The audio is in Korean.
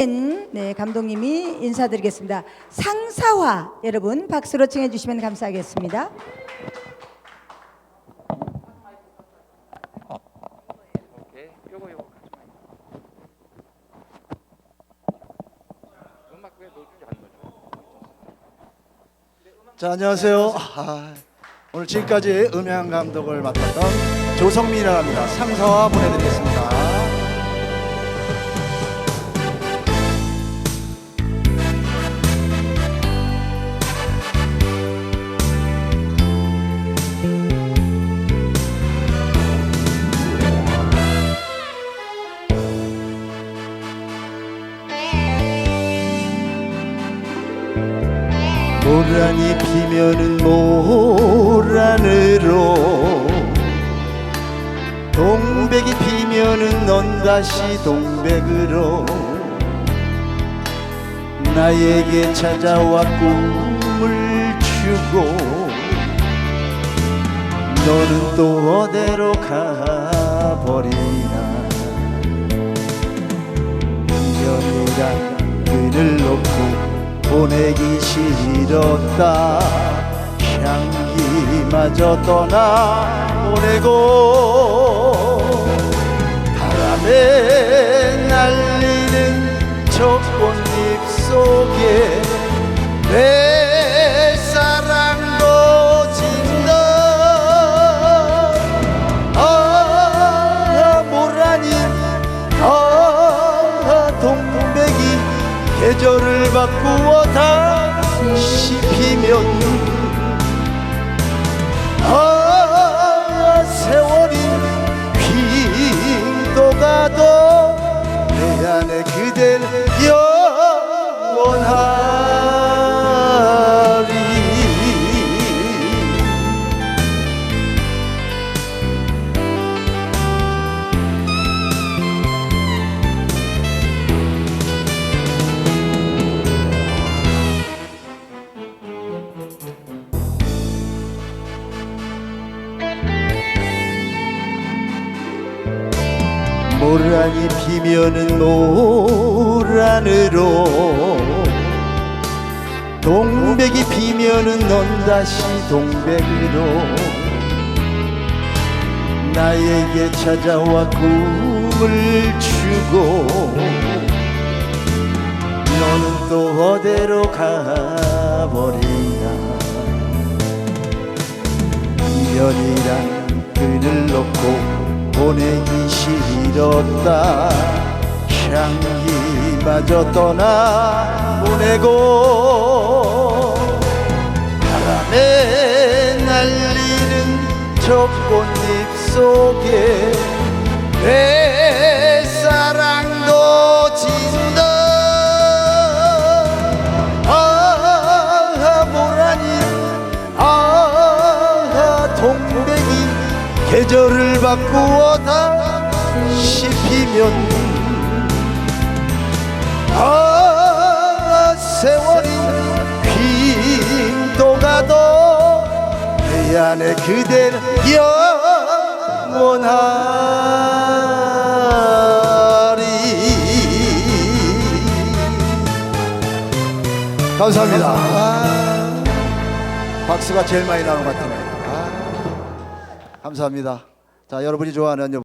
네, 감독님이 인사드리겠습니다. 상사화 여러분 박수로 청해 주시면 감사하겠습니다. 자 안녕하세요. 아, 오늘 지금까지 음향 감독을 맡았던 조성민이라고 합니다. 상사와 보내드리겠습니다. 모란이 피면은 모란으로. 동백이 피면은 넌 다시 동백으로. 나에게 찾아와 꿈을 주고. 너는 또 어디로 가버리나. 놓고 보내기 싫었다. 향기마저 떠나 보내고 바람에 날리는 저 꽃잎 속에 내 계절을 바꾸어 다시 피면 모란이 피면은 모란으로. 동백이 피면은 넌 다시 동백으로. 나에게 찾아와 꿈을 주고. 너는 또 어디로 가버리나 인연이란 끈을 놓고 보내기 싫었다. 향기마저 떠나 보내고 바람에 날리는 저 꽃잎 속에 내 사랑도 진다. 아 모라니 아 동백이 계절을 바꾸어 다 시 피면 아 세월이 빙도 가도 내 안에 그대는 영원하리 감사합니다. 아, 박수가 제일 많이 나는 것 같네요. 아, 감사합니다. 자, 여러분이 좋아하는